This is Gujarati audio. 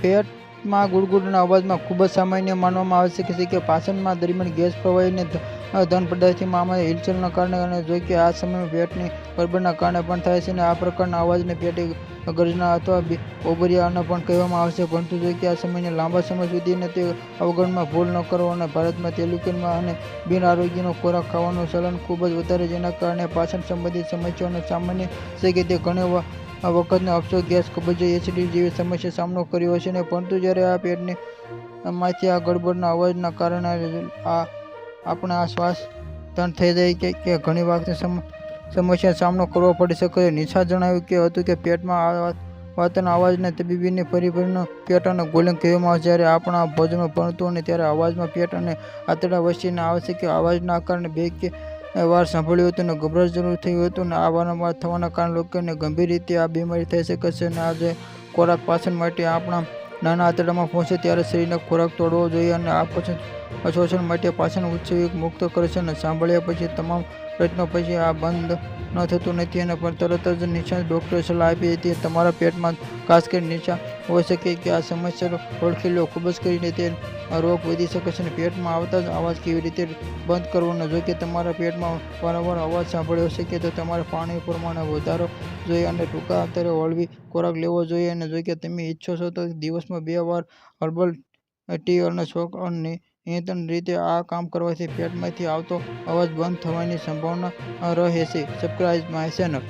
પેટમાં ગુડગુડના અવાજમાં ખૂબ જ સામાન્ય માનવામાં આવે છે કે પાચનમાં દરમિયાન ગેસ પ્રવાહીને ધન પદાર્થમાં આમાં હિલચાલના કારણે અને જો કે આ સમયમાં પેટની ગરબડના કારણે પણ થાય છે અને આ પ્રકારના અવાજને પેટી ગર્જના અથવા ઓબરિયાના પણ કહેવામાં આવે છે. પરંતુ જોઈ કે આ સમયને લાંબા સમય સુધીને તે અવગણમાં ભૂલ ન કરો અને ભારતમાં તેલુગુમાં અને બિન આરોગ્યનો ખોરાક ખાવાનું ચલણ ખૂબ જ વધારે જેના કારણે પાચન સંબંધિત સમસ્યાઓનો સામાન્ય છે કે તે ઘણી આ વખતને અફસો ગેસ કબજિયાત એસિડિટી જેવી સમસ્યા સામનો કર્યો છે ને, પરંતુ જ્યારે આ પેટની માંથી આ ગડબડના અવાજના કારણે આ આપણે આ શ્વાસ તણ થઈ જાય કે કે ઘણી વખતે સમ સમસ્યા સામનો કરવો પડી શકે છે. નિશા જણાવ્યું કે હતું કે પેટમાં આ વાત- વાતના અવાજને તબીબીને પરિભ્રમણ પેટ અને ગોલિંગ કહેવામાં આવે જ્યારે આપણા ભોજનમાં ભણતું અને ત્યારે અવાજમાં પેટ અને આંતરડા વચ્ચેના આવશ્યક અવાજના કારણે બે કે વાર સાંભળ્યું હતું ને ગભરાટ જરૂર થયું હતું અને આ વારંવાર થવાના કારણે લોકોને ગંભીર રીતે આ બીમારી થઈ શકે છે અને આજે ખોરાક પાચન માટે આપણા નાના આંતરડામાં પહોંચે ત્યારે શરીરને ખોરાક તોડવો જોઈએ અને આ પાચન શોષણ માટે પાચન ઉત્સેચક મુક્ત કરે છે અને સાંભળ્યા પછી તમામ પ્રયત્નો પછી આ બંધ ન થતું નથી અને પણ તરત જ નિશાન ડૉક્ટરે સલાહ આપી હતી તમારા પેટમાં ખાસ કરીને નીચા હોઈ શકે કે આ સમસ્યા ઓળખી લો. ખૂબ જ કરીને તે રોગ વધી શકે છે અને પેટમાં આવતા જ અવાજ કેવી રીતે બંધ કરવો ન? જો કે તમારા પેટમાં વારંવાર અવાજ સાંભળ્યો શકે તો તમારે પાણી પ્રમાણે વધારો જોઈએ અને ટૂંકા અંતરે હળવી ખોરાક લેવો જોઈએ અને જો કે તમે ઈચ્છો છો તો દિવસમાં બે વાર હર્બલ ટી અને શોક અને નિયંત્રણ રીતે આ કામ કરવાથી પેટમાંથી આવતો અવાજ બંધ થવાની સંભાવના રહે છે સબસ્ક્રાઇબ માય ચેનલ.